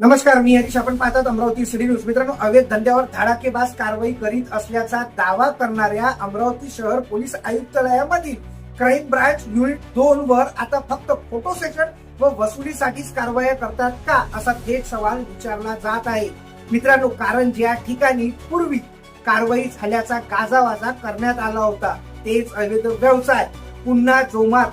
नमस्कार मी हरीश आपण पाहतात अमरावती सिटी न्यूज. मित्रांनो अवैध धंद्यावर धडाकेबाज कारवाई करीत असल्याचा दावा करणाऱ्या अमरावती शहर पोलीस आयुक्तालयामधील क्राईम ब्रांच युनिट दोन वर आता फक्त फोटो सेशन व वसुलीसाठीच कारवाया करतात का असा थेट सवाल विचारला जात आहे. मित्रांनो कारण ज्या ठिकाणी पूर्वी कारवाई झाल्याचा गाजावाजा करण्यात आला होता तेच अवैध व्यवसाय. पुन्हा जोमात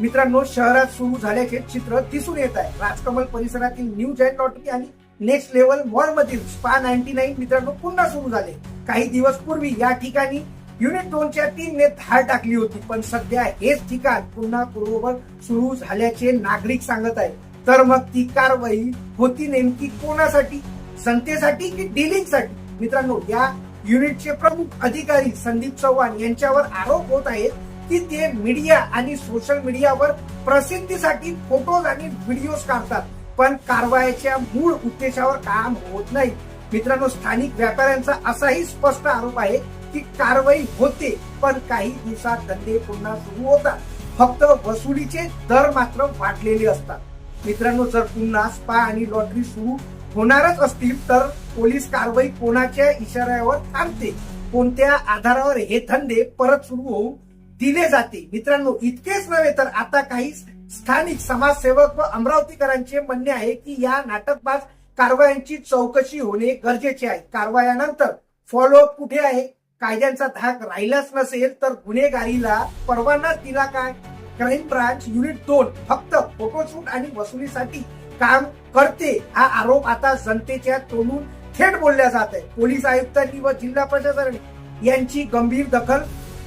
मित्रांनो शहरात सुरू झाल्याचे चित्र दिसून येत आहे. राजकमल परिसरातील न्यू जैन लॉटरी आणि नेक्स्ट लेवल मॉल मधील स्पा नाईन्टी नाईन मित्रांनो पुन्हा सुरू झाले. काही दिवस पूर्वी या ठिकाणी युनिट दोनच्या टीमने धार टाकली होती पण सध्या हेच ठिकाण पुन्हा पूर्ववत सुरू झाल्याचे नागरिक सांगत आहेत. तर मग ती कारवाई होती नेमकी कोणासाठी? संतेसाठी की डिलिंगसाठी? मित्रांनो या युनिटचे प्रमुख अधिकारी संदीप चव्हाण यांच्यावर आरोप होत आहेत की ते मीडिया आणि सोशल मीडियावर प्रसिद्धीसाठी फोटोज आणि व्हिडिओज काढतात. पण कारवाईच्या मूळ उद्देशावर काम होत नाही. मित्रांनो स्थानिक व्यापाऱ्यांचा असाही स्पष्ट आरोप आहे की कारवाई होते पण काही दिवसात धंदे पुन्हा सुरू होतात. फक्त वसुलीचे दर मात्र वाढलेले असतात. मित्रांनो जर पुन्हा स्पा आणि लॉटरी सुरू होणारच असतील तर पोलीस कारवाई कोणाच्या इशाऱ्यावर थांबते कोणत्या आधारावर हे धंदे परत सुरू होऊन दिले जाते. मित्रांनो इतकेच नव्हे तर आता काही स्थानिक समाजसेवक व अमरावतीकरांचे म्हणणे आहे की या नाटकबाज कारवायांची चौकशी होणे गरजेचे आहे. कारवायानंतर फॉलोअप कुठे आहे? कायद्यांचा धाक राहिलाच नसेल तर गुन्हेगारीला परवाना दिला काय? क्राईम ब्रांच युनिट दोन फक्त फोटोशूट आणि वसुलीसाठी काम करते हा आरोप आता जनतेच्या तोंडून थेट बोलल्या जात आहे. पोलीस आयुक्तांनी व जिल्हा प्रशासनाने यांची गंभीर दखल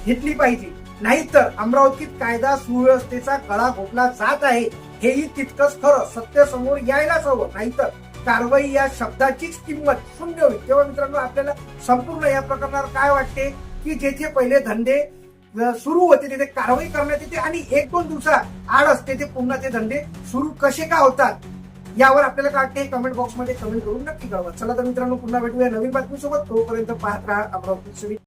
घेतली पाहिजे. नाहीतर अमरावतीत कायदा सुव्यवस्थेचा कळा घोटला जात आहे. हेही तितकंच खरं. सत्य समोर यायलाच हवं. नाहीतर कारवाई या शब्दाचीच किंमत शून्य होईल. तेव्हा मित्रांनो आपल्याला संपूर्ण या प्रकरणावर काय वाटते? की जेथे पहिले धंदे सुरू होते तिथे कारवाई करण्यात येते आणि एक दोन दिवसा आड असते ते पुन्हा ते धंदे सुरू कसे का होतात? यावर आपल्याला काय वाटते? कमेंट बॉक्समध्ये कमेंट करून नक्की कळवा. चला तर मित्रांनो पुन्हा भेटूया नवीन बातमीसोबत. तोपर्यंत पाहत राहा अमरावती